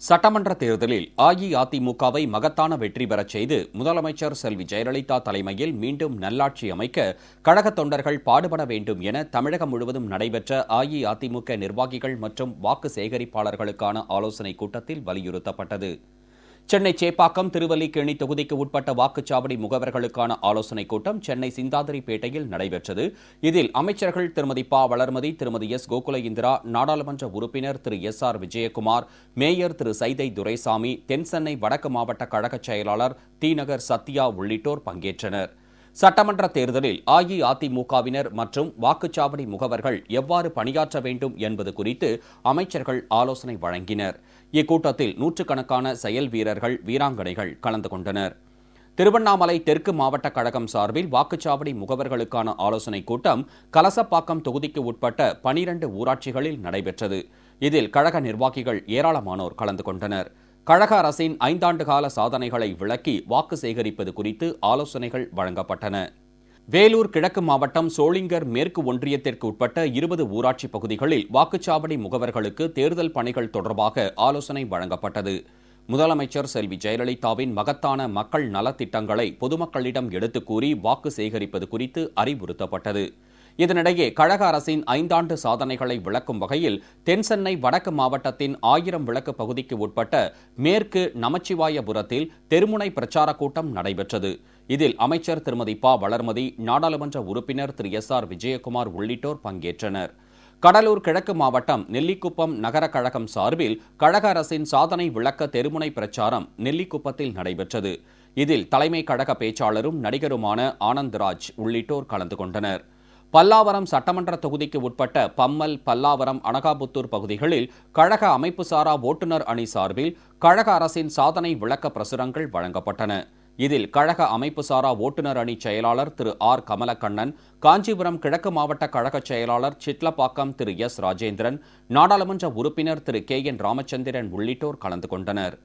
சட்டமன்ற தேர்தலில் அஇஅதிமுகவை மகத்தான வெற்றி பெறச் செய்து முதலமைச்சர் செல்வி ஜெயலலிதா தலைமையில் மீண்டும் நல்லாட்சி அமைக்க கழக தொண்டர்கள் பாடுபட வேண்டும் என தமிழகம் முழுவதும் நடைபெற்ற அஇஅதிமுக நிர்வாகிகள் மற்றும் வாக்கு சேகரிப்பாளர்களுக்கான ஆலோசனைக் கூட்டத்தில் வலியுறுத்தப்பட்டது. சென்னை சேப்பாக்கம் திருவல்லிக்கேணி தொகுதிக்கு உட்பட்ட வாக்குச்சாவடி முகவர்களுக்கான ஆலோசனைக் கூட்டம் சென்னை சிந்தாதிரிப்பேட்டையில் நடைபெற்றது. இதில் அமைச்சர்கள் திருமதி ப. வளர்மதி திருமதி எஸ். கோகுல இந்திரா நாடாளுமன்ற உறுப்பினர் திரு. எஸ். ஆர். விஜயகுமார் மேயர் திரு. சைதை துரைசாமி தென்சென்னை வடக்கு மாவட்ட கழக செயலாளர் தீநகர் சத்யா உள்ளிட்டோர் பங்கேற்றனர். சட்டமன்ற தேர்தலில் அஇஅதிமுகவினர் மற்றும் வாக்குச்சாவடி முகவர்கள் எவ்வாறு பணியாற்ற வேண்டும் என்பது குறித்து அமைச்சர்கள் ஆலோசனை வழங்கினர். இக்கூட்டத்தில் நூற்றுக்கணக்கான செயல் வீரர்கள் வீராங்கனைகள் கலந்து கொண்டனர். திருவண்ணாமலை தெற்கு மாவட்ட கழகம் சார்பில் வாக்குச்சாவடி முகவர்களுக்கான ஆலோசனைக் கூட்டம் கலசப்பாக்கம் தொகுதிக்கு உட்பட்ட பனிரண்டு ஊராட்சிகளில் நடைபெற்றது. இதில் கழக நிர்வாகிகள் ஏராளமானோர் கலந்து கொண்டனர். கழக அரசின் ஐந்தாண்டு கால சாதனைகளை விளக்கி வாக்கு சேகரிப்பது குறித்து ஆலோசனைகள் வழங்கப்பட்டன. வேலூர் கிழக்கு மாவட்டம் சோளிங்கர் மேற்கு ஒன்றியத்திற்கு உட்பட்ட இருபது ஊராட்சி பகுதிகளில் வாக்குச்சாவடி முகவர்களுக்கு தேர்தல் பணிகள் தொடர்பாக ஆலோசனை வழங்கப்பட்டது. முதலமைச்சர் செல்வி ஜெயலலிதாவின் மகத்தான மக்கள் நலத்திட்டங்களை பொதுமக்களிடம் எடுத்துக் கூறி வாக்கு சேகரிப்பது குறித்து அறிவுறுத்தப்பட்டது. இதனிடையே கழக அரசின் ஐந்தாண்டு சாதனைகளை விளக்கும் வகையில் தென்சென்னை வடக்கு மாவட்டத்தின் ஆயிரம் விளக்கு பகுதிக்கு உட்பட்ட மேற்கு நமச்சிவாயபுரத்தில் தெருமுனை பிரச்சார கூட்டம் நடைபெற்றது. இதில் அமைச்சர் திருமதி ப. வளர்மதி நாடாளுமன்ற உறுப்பினர் திரு. எஸ். ஆர். விஜயகுமார் உள்ளிட்டோர் பங்கேற்றனர். கடலூர் கிழக்கு மாவட்டம் நெல்லிக்குப்பம் நகர கழகம் சார்பில் கழக அரசின் சாதனை விளக்க தெருமுனை பிரச்சாரம் நெல்லிக்குப்பத்தில் நடைபெற்றது. இதில் தலைமை கழக பேச்சாளரும் நடிகருமான ஆனந்த்ராஜ் உள்ளிட்டோர் கலந்து கொண்டனர். பல்லாவரம் சட்டமன்ற தொகுதிக்கு உட்பட்ட பம்மல் பல்லாவரம் அனகாபுத்தூர் பகுதிகளில் கழக அமைப்பு சாரா ஓட்டுநர் அணி சார்பில் கழக அரசின் சாதனை விளக்க பிரசுரங்கள் வழங்கப்பட்டன. இதில் கழக அமைப்பு சாரா ஓட்டுநர் அணி செயலாளர் திரு ஆர். கமலக்கண்ணன் காஞ்சிபுரம் கிழக்கு மாவட்ட கழக செயலாளர் சிட்லப்பாக்கம் திரு எஸ். ராஜேந்திரன் நாடாளுமன்ற உறுப்பினர் திரு கே. என். ராமச்சந்திரன் உள்ளிட்டோர் கலந்து கொண்டனர்.